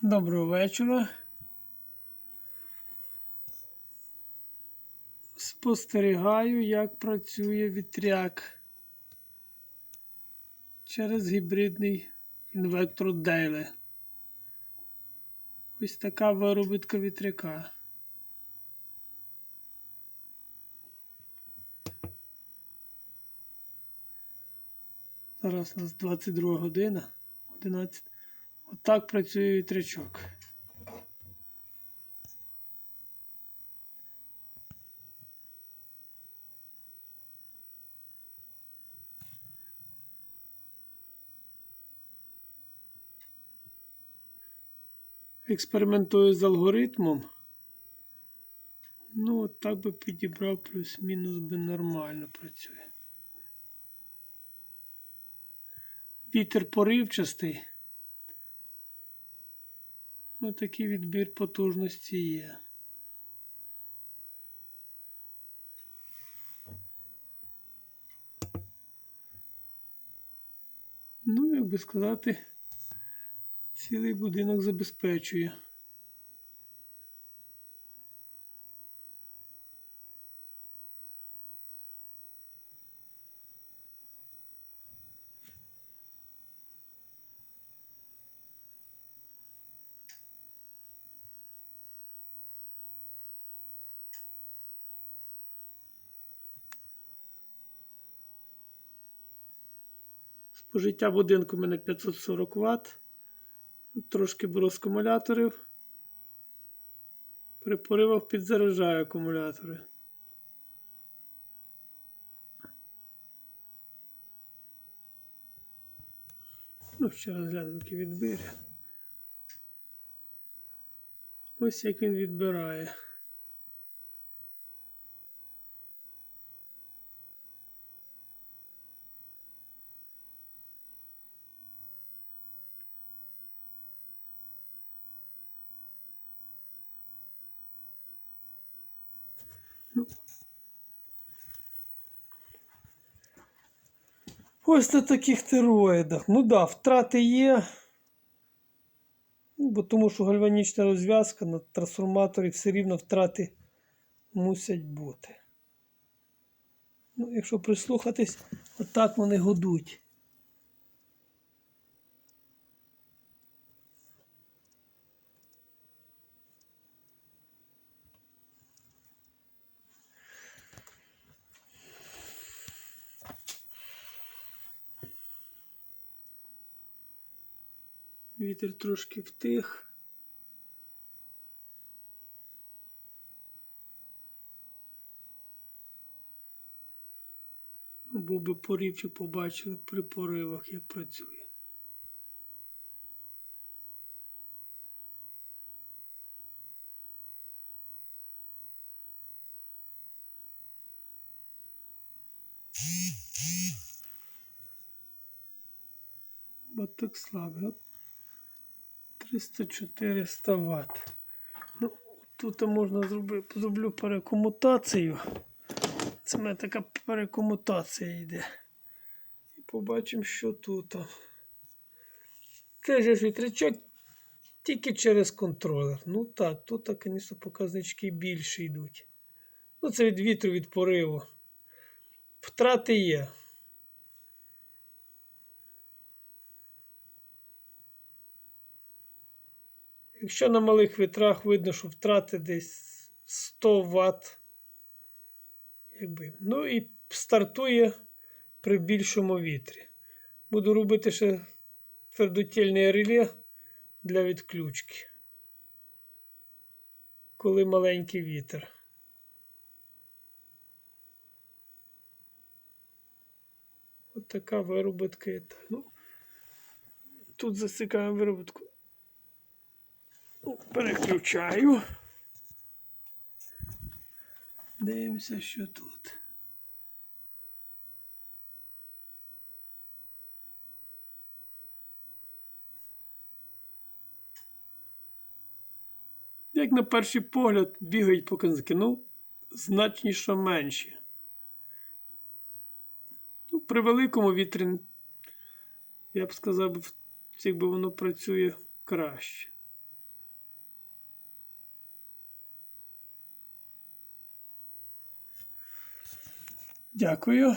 Доброго вечора. Спостерігаю, як працює вітряк через гібридний інвектор Дейле. Ось така виробітка вітряка. Зараз у нас 22 година, 11. Отак працює вітрячок. Експериментую з алгоритмом. Ну, от так би підібрав плюс-мінус би нормально працює. Вітер поривчастий. Отакий відбір потужності є. Ну, як би сказати, цілий будинок забезпечує. Спожиття будинку у мене 540 Вт. Трошки беру з акумуляторів. При поривах підзаряджаю акумулятори. Ну, ще раз глянемо, який відбір. Ось як він відбирає. Ось на таких тероїдах. Ну да, втрати є. Ну, бо тому що гальванічна розв'язка на трансформаторі все рівно втрати мусять бути. Ну, якщо прислухатись, отак вони годуть. Вітер трошки втих. Ну, Був би порівчик побачили при поривах, як працює. Бо так. 300-400 Вт. Ну, тут можна зробити, зроблю перекомутацію. Це в мене така перекомутація йде. І побачимо, що тут. Це ж вітрячок тільки через контролер. Ну так, тут, звісно, показнички більше йдуть. Ну, це від вітру, від пориву. Втрати є. Якщо на малих вітрах видно, що втрати десь 100 Вт, ну і стартує при більшому вітрі. Буду робити ще твердотільне реле для відключки, коли маленький вітер. От така виробітка. Ну, тут засікаємо виробітку. Переключаю. Дивимося, що тут. Як на перший погляд бігають показники, ну, значніше менші. Ну, при великому вітрі, я б сказав, якби воно працює краще. Дякую.